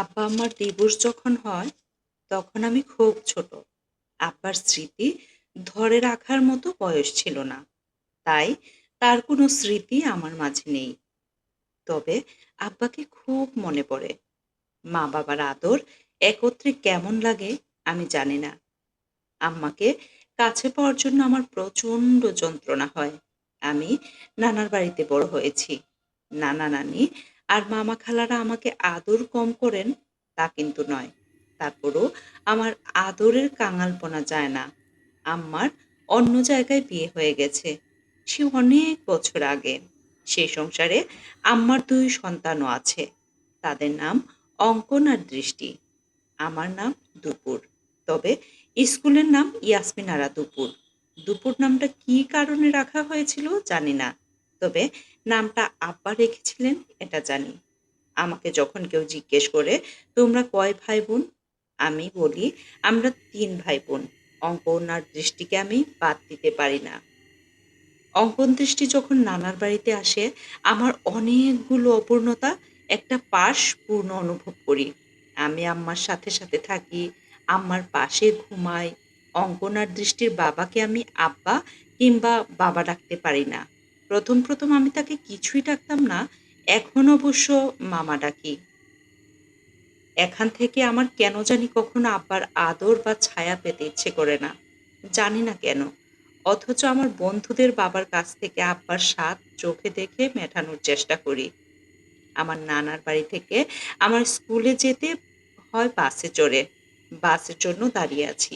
আব্বা আম্মার দিবস যখন হয়, তখন আমি খুব ছোট। আব্বার স্মৃতি ধরে রাখার মতো বয়স ছিল না। তাই তার কোনো স্মৃতি আমার মাঝে নেই। তবে আব্বাকে খুব মনে পড়ে। মা বাবার আদর একত্রে কেমন লাগে আমি জানি না। আম্মাকে কাছে পাওয়ার জন্য আমার প্রচণ্ড যন্ত্রণা হয়। আমি নানার বাড়িতে বড় হয়েছি। নানা নানি আর মামা খালারা আমাকে আদর কম করেন, তা কিন্তু নয়। তারপরও আমার আদরের কাঙালপনা যায় না। আম্মার অন্য জায়গায় বিয়ে হয়ে গেছে। সে অনেক বছর আগে। সেই সংসারে আম্মার দুই সন্তানও আছে। তাদের নাম অঙ্কন আর দৃষ্টি। আমার নাম দুপুর। তবে স্কুলের নাম ইয়াসমিন আরা দুপুর। দুপুর নামটা কি কারণে রাখা হয়েছিল জানি না। তবে নামটা আব্বা রেখেছিলেন, এটা জানি। আমাকে যখন কেউ জিজ্ঞেস করে, তোমরা কয় ভাই বোন আমি বলি, আমরা তিন ভাই বোন অঙ্কন আর দৃষ্টিকে আমি বাদ দিতে পারি না। অঙ্কন দৃষ্টি যখন নানার বাড়িতে আসে, আমার অনেকগুলো অপূর্ণতা একটা পাশ পূর্ণ অনুভব করি। আমি আম্মার সাথে সাথে থাকি, আম্মার পাশে ঘুমাই। অঙ্কন আর দৃষ্টির বাবাকে আমি আব্বা কিংবা বাবা ডাকতে পারি না। প্রথম প্রথম আমি তাকে কিছুই ডাকতাম না, এখন অবশ্য মামা ডাকি। এখান থেকে আমার কেন জানি কখনো আব্বার আদর বা ছায়া পেতে ইচ্ছে করে না, জানি না কেন। অথচ আমার বন্ধুদের বাবার কাছ থেকে আব্বার স্বাদ চোখে দেখে মেটানোর চেষ্টা করি। আমার নানার বাড়ি থেকে আমার স্কুলে যেতে হয় বাসে চড়ে, বাসের জন্য দাঁড়িয়ে আছি।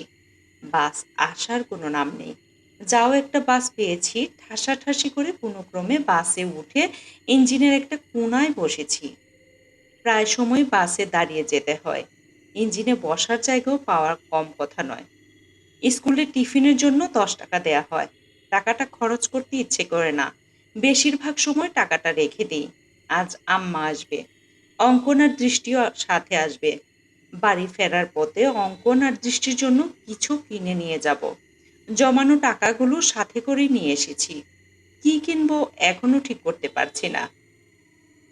বাস আসার কোনো নাম নেই। যাও একটা বাস পেয়েছি। ঠাসাঠাসি করে পুনঃক্রমে বাসে উঠে ইঞ্জিনের একটা কোনায় বসেছি। প্রায় সময় বাসে দাঁড়িয়ে যেতে হয়। ইঞ্জিনে বসার জায়গাও পাওয়ার কম কথা নয়। স্কুলে টিফিনের জন্য দশ টাকা দেয়া হয়। টাকাটা খরচ করতে ইচ্ছে করে না। বেশিরভাগ সময় টাকাটা রেখে দিই। আজ আম্মা আসবে। অঙ্কনার দৃষ্টিও সাথে আসবে। বাড়ি ফেরার পথে অঙ্কন আর দৃষ্টির জন্য কিছু কিনে নিয়ে যাব। জমানো টাকাগুলো সাথে করেই নিয়ে এসেছি। কি কিনবো এখনও ঠিক করতে পারছি না।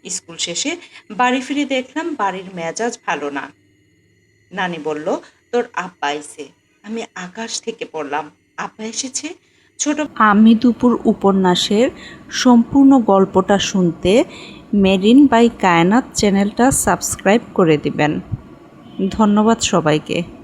স্কুল শেষে বাড়ি ফিরে দেখলাম বাড়ির মেজাজ ভালো না। নানি বলল, তোর আব্বা আইছে। আমি আকাশ থেকে পড়লাম। আব্বা এসেছে? ছোট আমি দুপুর উপন্যাসের সম্পূর্ণ গল্পটা শুনতে মেরিন বাই কায়নাত চ্যানেলটা সাবস্ক্রাইব করে দিবেন। ধন্যবাদ সবাইকে।